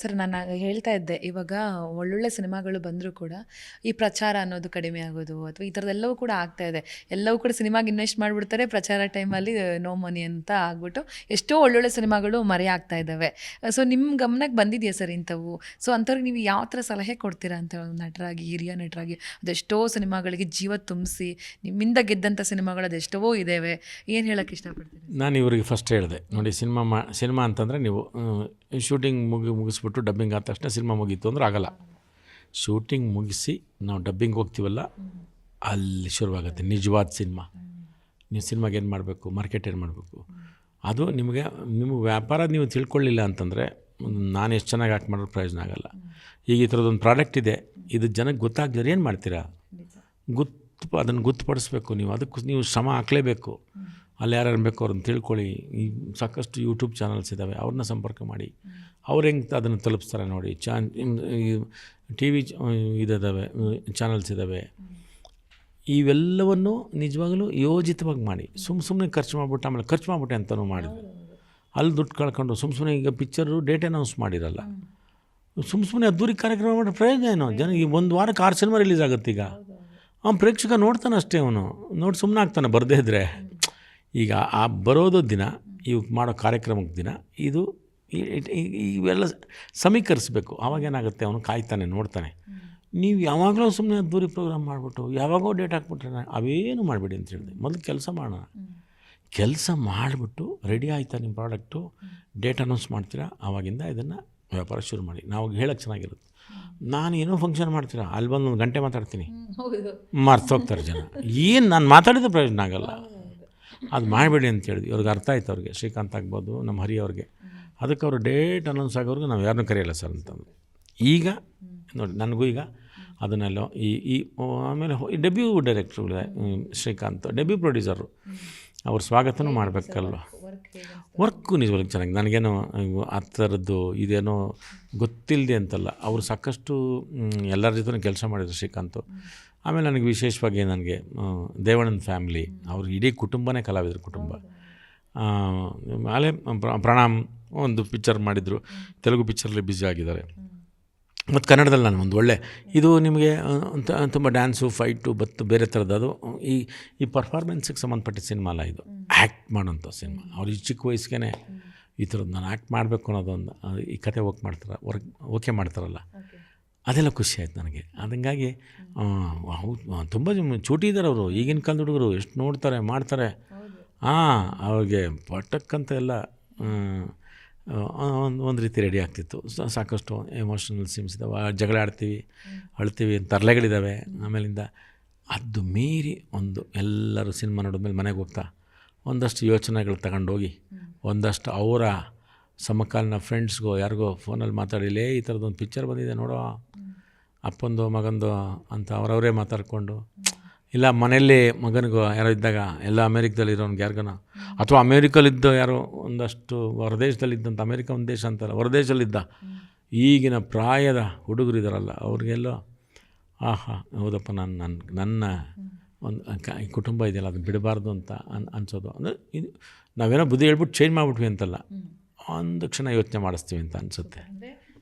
Sir, ನಾನು ಹೇಳ್ತಾ ಇದ್ದೆ. ಇವಾಗ ಒಳ್ಳೊಳ್ಳೆ ಸಿನಿಮಾಗಳು ಬಂದರೂ ಕೂಡ ಈ ಪ್ರಚಾರ ಅನ್ನೋದು ಕಡಿಮೆ ಆಗೋದು ಅಥವಾ ಈ ಥರದ್ದೆಲ್ಲವೂ ಕೂಡ ಆಗ್ತಾ ಇದೆ. ಎಲ್ಲವೂ ಕೂಡ ಸಿನಿಮಾಗೆ ಇನ್ವೆಸ್ಟ್ ಮಾಡಿಬಿಡ್ತಾರೆ. ಪ್ರಚಾರ ಟೈಮಲ್ಲಿ ನೋ ಮನಿ ಅಂತ ಆಗ್ಬಿಟ್ಟು ಎಷ್ಟೋ ಒಳ್ಳೊಳ್ಳೆ ಸಿನಿಮಾಗಳು ಮರೆ ಆಗ್ತಾ ಇದ್ದಾವೆ ಸೊ ನಿಮ್ಮ ಗಮನಕ್ಕೆ ಬಂದಿದೆಯಾ ಸರ್ ಇಂಥವು? ಸೊ, ಅಂಥವ್ರಿಗೆ ನೀವು ಯಾವ ಥರ ಸಲಹೆ ಕೊಡ್ತೀರಾ ಅಂತ ನಟರಾಗಿ, ಹಿರಿಯ ನಟರಾಗಿ? ಅದೆಷ್ಟೋ ಸಿನಿಮಾಗಳಿಗೆ ಜೀವ ತುಂಬಿಸಿ, ನಿಮ್ಮಿಂದ ಗೆದ್ದಂಥ ಸಿನಿಮಾಗಳು ಅದೆಷ್ಟವೋ ಇದ್ದಾವೆ ಏನು ಹೇಳೋಕ್ಕೆ ಇಷ್ಟಪಡ್ತೀನಿ ನಾನು ಇವರಿಗೆ ಫಸ್ಟ್ ಹೇಳಿದೆ. ನೋಡಿ, ಸಿನಿಮಾ ಮಾ, ಸಿನಿಮಾ ಅಂತಂದರೆ ನೀವು ಶೂಟಿಂಗ್ ಮುಗಿ ಮುಗಿಸ್ಬಿಟ್ಟು ಡಬ್ಬಿಂಗ್ ಆದ ತಕ್ಷಣ ಸಿನಿಮಾ ಮುಗೀತು ಅಂದ್ರೆ ಆಗಲ್ಲ. ಶೂಟಿಂಗ್ ಮುಗಿಸಿ ನಾವು ಡಬ್ಬಿಂಗ್ ಹೋಗ್ತೀವಲ್ಲ ಅಲ್ಲಿ ಶುರುವಾಗುತ್ತೆ ನಿಜವಾದ ಸಿನಿಮಾ ನೀವು ಸಿನಿಮಾಗೆ ಏನು ಮಾಡಬೇಕು? ಮಾರ್ಕೆಟ್ ಏನು ಮಾಡಬೇಕು? ಅದು ನಿಮಗೆ ನಿಮ್ಮ ವ್ಯಾಪಾರ ನೀವು ತಿಳ್ಕೊಳ್ಳಿಲ್ಲ ಅಂತಂದರೆ ನಾನು ಎಷ್ಟು ಚೆನ್ನಾಗಿ ಆ್ಯಕ್ಟ್ ಮಾಡೋದು ಪ್ರಯೋಜನ ಆಗಲ್ಲ. ಈಗ ಈ ಥರದ್ದೊಂದು ಪ್ರಾಡಕ್ಟ್ ಇದೆ ಇದು ಜನಕ್ಕೆ ಗೊತ್ತಾಗ್ದಿದ್ರೆ ಏನು ಮಾಡ್ತೀರಾ? ಗೊತ್ತು ಅದನ್ನು ಗೊತ್ತುಪಡಿಸ್ಬೇಕು ನೀವು. ಅದಕ್ಕೂ ನೀವು ಶ್ರಮ ಹಾಕಲೇಬೇಕು. ಅಲ್ಲಿ ಯಾರು ಬೇಕು ಅವ್ರನ್ನ ತಿಳ್ಕೊಳ್ಳಿ. ಈ ಸಾಕಷ್ಟು ಯೂಟ್ಯೂಬ್ ಚಾನಲ್ಸ್ ಇದ್ದಾವೆ ಅವ್ರನ್ನ ಸಂಪರ್ಕ ಮಾಡಿ. ಅವ್ರು ಹೆಂಗೆ ಅದನ್ನು ತಲುಪಿಸ್ತಾರೆ ನೋಡಿ. ಚಾನ್ ಟಿ ವಿ ಇದಾವೆ ಚಾನಲ್ಸ್ ಇದ್ದಾವೆ ಇವೆಲ್ಲವನ್ನು ನಿಜವಾಗಲೂ ಯೋಜಿತವಾಗಿ ಮಾಡಿ. ಸುಮ್ಮ ಸುಮ್ಮನೆ ಖರ್ಚು ಮಾಡಿಬಿಟ್ಟು, ಆಮೇಲೆ ಖರ್ಚು ಮಾಡಿಬಿಟ್ಟೆ ಅಂತಲೂ ಮಾಡಿದ್ವಿ ಅಲ್ಲಿ ದುಡ್ಡು ಕಳ್ಕೊಂಡು ಸುಮ್ಮ ಸುಮ್ಮನೆ ಈಗ ಪಿಕ್ಚರು ಡೇಟ್ ಅನೌನ್ಸ್ ಮಾಡಿರಲ್ಲ. ಸುಮ್ಮ ಸುಮ್ಮನೆ ಅದ್ದೂರಿ ಕಾರ್ಯಕ್ರಮ ಮಾಡಿ ಪ್ರಯೋಜನ ಏನು? ಜನ ಈ ಒಂದು ವಾರಕ್ಕೆ ಆರು ಸಿನಿಮಾ ರಿಲೀಸ್ ಆಗುತ್ತೆ ಈಗ. ಅವ್ನು ಪ್ರೇಕ್ಷಕ ನೋಡ್ತಾನೆ ಅಷ್ಟೇ ಅವನು. ನೋಡಿ ಸುಮ್ಮನೆ ಆಗ್ತಾನೆ ಬರದೇ ಇದ್ದರೆ ಈಗ ಆ ಬರೋದು ದಿನ ಇವು ಮಾಡೋ ಕಾರ್ಯಕ್ರಮಕ್ಕೆ ದಿನ ಇದು ಇವೆಲ್ಲ ಸಮೀಕರಿಸಬೇಕು. ಆವಾಗೇನಾಗುತ್ತೆ ಅವನು ಕಾಯ್ತಾನೆ ನೋಡ್ತಾನೆ. ನೀವು ಯಾವಾಗಲೂ ಸುಮ್ಮನೆ ಅದ್ದೂರಿ ಪ್ರೋಗ್ರಾಮ್ ಮಾಡಿಬಿಟ್ಟು ಯಾವಾಗೋ ಡೇಟ್ ಹಾಕ್ಬಿಟ್ರೆ ಅವೇನು ಮಾಡಬೇಡಿ ಅಂತ ಹೇಳಿದೆ. ಮೊದಲು ಕೆಲಸ ಮಾಡೋಣ. ಕೆಲಸ ಮಾಡಿಬಿಟ್ಟು ರೆಡಿ ಆಯ್ತಾ ನಿಮ್ಮ ಪ್ರಾಡಕ್ಟು ಡೇಟ್ ಅನೌನ್ಸ್ ಮಾಡ್ತೀರಾ? ಆವಾಗಿಂದ ಇದನ್ನು ವ್ಯಾಪಾರ ಶುರು ಮಾಡಿ. ನಾವು ಹೇಳೋಕ್ಕೆ ಚೆನ್ನಾಗಿರುತ್ತೆ. ನಾನು ಏನೋ ಫಂಕ್ಷನ್ ಮಾಡ್ತೀರಾ? ಅಲ್ಲಿ ಬಂದು ಒಂದು ಗಂಟೆ ಮಾತಾಡ್ತೀನಿ. ಮರ್ತೋಗ್ತಾರೆ ಜನ. ಏನು ನಾನು ಮಾತಾಡಿದ ಪ್ರಯೋಜನ ಆಗಲ್ಲ. ಅದು ಮಾಡಬೇಡಿ ಅಂತ ಹೇಳಿದ್ವಿ. ಅರ್ಥ ಆಯ್ತು ಅವ್ರಿಗೆ. ಶ್ರೀಕಾಂತ್ ಆಗ್ಬೋದು ನಮ್ಮ ಹರಿ ಅವ್ರಿಗೆ. ಅದಕ್ಕೆ ಅವರು ಡೇಟ್ ಅನೌನ್ಸ್ ಆಗೋರ್ಗು ನಾವು ಯಾರನ್ನೂ ಕರೆಯಲ್ಲ ಸರ್ ಅಂತಂದು. ಈಗ, ನೋಡಿ, ನನಗೂ ಈಗ ಅದನ್ನೆಲ್ಲ ಈ ಈ ಆಮೇಲೆ ಡೆಬ್ಯೂ ಡೈರೆಕ್ಟ್ರುಗಳಿದೆ ಶ್ರೀಕಾಂತ್ ಡೆಬ್ಯೂ ಪ್ರೊಡ್ಯೂಸರು ಅವ್ರ ಸ್ವಾಗತನೂ ಮಾಡಬೇಕಲ್ವ? ವರ್ಕು ನಿಜವಾಗ್ಲೂ ಚೆನ್ನಾಗಿ. ನನಗೇನೋ ಆ ಥರದ್ದು ಇದೇನೋ ಗೊತ್ತಿಲ್ಲದೆ ಅಂತಲ್ಲ. ಅವರು ಸಾಕಷ್ಟು ಎಲ್ಲರ ಜೊತೆ ಕೆಲಸ ಮಾಡಿದ್ರು ಶ್ರೀಕಾಂತ್. ಆಮೇಲೆ ನನಗೆ ವಿಶೇಷವಾಗಿ ನನಗೆ ದೇವಣ್ಣನ ಫ್ಯಾಮಿಲಿ, ಅವ್ರ ಇಡೀ ಕುಟುಂಬನೇ ಕಲಾವಿದ್ರ ಕುಟುಂಬ. ಆಮೇಲೆ ಪ್ರ- ಪ್ರಣಾಮ್ ಒಂದು ಪಿಕ್ಚರ್ ಮಾಡಿದರು, ತೆಲುಗು ಪಿಕ್ಚರಲ್ಲಿ ಬ್ಯುಸಿ ಆಗಿದ್ದಾರೆ. ಮತ್ತು ಕನ್ನಡದಲ್ಲಿ ನಾನು ಒಂದು ಒಳ್ಳೆ, ಇದು ನಿಮಗೆ ತುಂಬ ಡ್ಯಾನ್ಸು ಫೈಟು ಬತ್ತು, ಬೇರೆ ಥರದ್ದು ಅದು ಈ ಈ ಪರ್ಫಾರ್ಮೆನ್ಸಿಗೆ ಸಂಬಂಧಪಟ್ಟ ಸಿನಿಮಾ ಅಲ್ಲ ಇದು. ಆ್ಯಕ್ಟ್ ಮಾಡೋಂಥ ಸಿನಿಮಾ ಅವ್ರು ಈ ಚಿಕ್ಕ ವಯಸ್ಸಿಗೆ ಈ ಥರದ್ದು ನಾನು ಆ್ಯಕ್ಟ್ ಮಾಡಬೇಕು ಅನ್ನೋದೊಂದು ಈ ಕತೆ ವರ್ಕ್ ಮಾಡ್ತಾರೆ ವರ್ಕ್ ಓಕೆ ಮಾಡ್ತಾರಲ್ಲ. ಅದೆಲ್ಲ ಖುಷಿ ಆಯ್ತು ನನಗೆ. ಅದಂಗಾಗಿ ಹೌದು ತುಂಬ ಚೂಟಿ ಇದ್ದಾರೆ ಅವರು. ಈಗಿನ ಕಾಲದ ಹುಡುಗರು ಎಷ್ಟು ನೋಡ್ತಾರೆ, ಮಾಡ್ತಾರೆ. ಹಾಂ ಅವ್ರಿಗೆ ಪಟಕ್ಕಂತ ಎಲ್ಲ ಒಂದು ಒಂದು ರೀತಿ ರೆಡಿ ಆಗ್ತಿತ್ತು. ಸಾಕಷ್ಟು ಎಮೋಷನಲ್ ಸೀನ್ಸ್ ಇದ್ದಾವೆ ಜಗಳ ಆಡ್ತೀವಿ, ಅಳ್ತೀವಿ ತರಲೆಗಳಿದ್ದಾವೆ ಆಮೇಲಿಂದ ಅದು ಮೀರಿ ಒಂದು ಎಲ್ಲರೂ ಸಿನಿಮಾ ನೋಡಿದ್ಮೇಲೆ ಮನೆಗೆ ಹೋಗ್ತಾ ಒಂದಷ್ಟು ಯೋಚನೆಗಳು ತಗೊಂಡೋಗಿ, ಒಂದಷ್ಟು ಅವರ ಸಮಕಾಲೀನ ಫ್ರೆಂಡ್ಸ್ಗೋ ಯಾರಿಗೋ ಫೋನಲ್ಲಿ ಮಾತಾಡಿಲೇ ಈ ಥರದ್ದೊಂದು ಪಿಕ್ಚರ್ ಬಂದಿದೆ ನೋಡೋ. ಅಪ್ಪಂದು ಮಗಂದು ಅಂತ ಅವರವರೇ ಮಾತಾಡಿಕೊಂಡು, ಇಲ್ಲ ಮನೆಯಲ್ಲಿ ಮಗನಿಗೂ ಯಾರೋ ಇದ್ದಾಗ ಎಲ್ಲ ಅಮೇರಿಕದಲ್ಲಿ ಇರೋನ್ಗೆ ಯಾರಿಗನ ಅಥವಾ ಅಮೇರಿಕಲ್ಲಿದ್ದ ಯಾರೋ ಒಂದಷ್ಟು ಹೊರದೇಶದಲ್ಲಿದ್ದಂಥ ಅಮೇರಿಕ ಒಂದು ದೇಶ ಅಂತಲ್ಲ ಹೊರದೇಶದಲ್ಲಿದ್ದ ಈಗಿನ ಪ್ರಾಯದ ಹುಡುಗರು ಇದ್ದಾರಲ್ಲ ಅವ್ರಿಗೆಲ್ಲೋ, ಆಹಾ, ಹೌದಪ್ಪ, ನಾನು ನನ್ನ ನನ್ನ ಒಂದು ಕುಟುಂಬ ಇದೆಯಲ್ಲ ಅದನ್ನು ಬಿಡಬಾರ್ದು ಅಂತ ಅನ್, ಅನ್ಸೋದು. ಅಂದರೆ ಇದು ನಾವೇನೋ ಬುದ್ಧಿ ಹೇಳ್ಬಿಟ್ಟು ಚೇಂಜ್ ಮಾಡಿಬಿಟ್ವಿ ಅಂತಲ್ಲ, ಒಂದು ಕ್ಷಣ ಯೋಚನೆ ಮಾಡಿಸ್ತೀವಿ ಅಂತ ಅನಿಸುತ್ತೆ.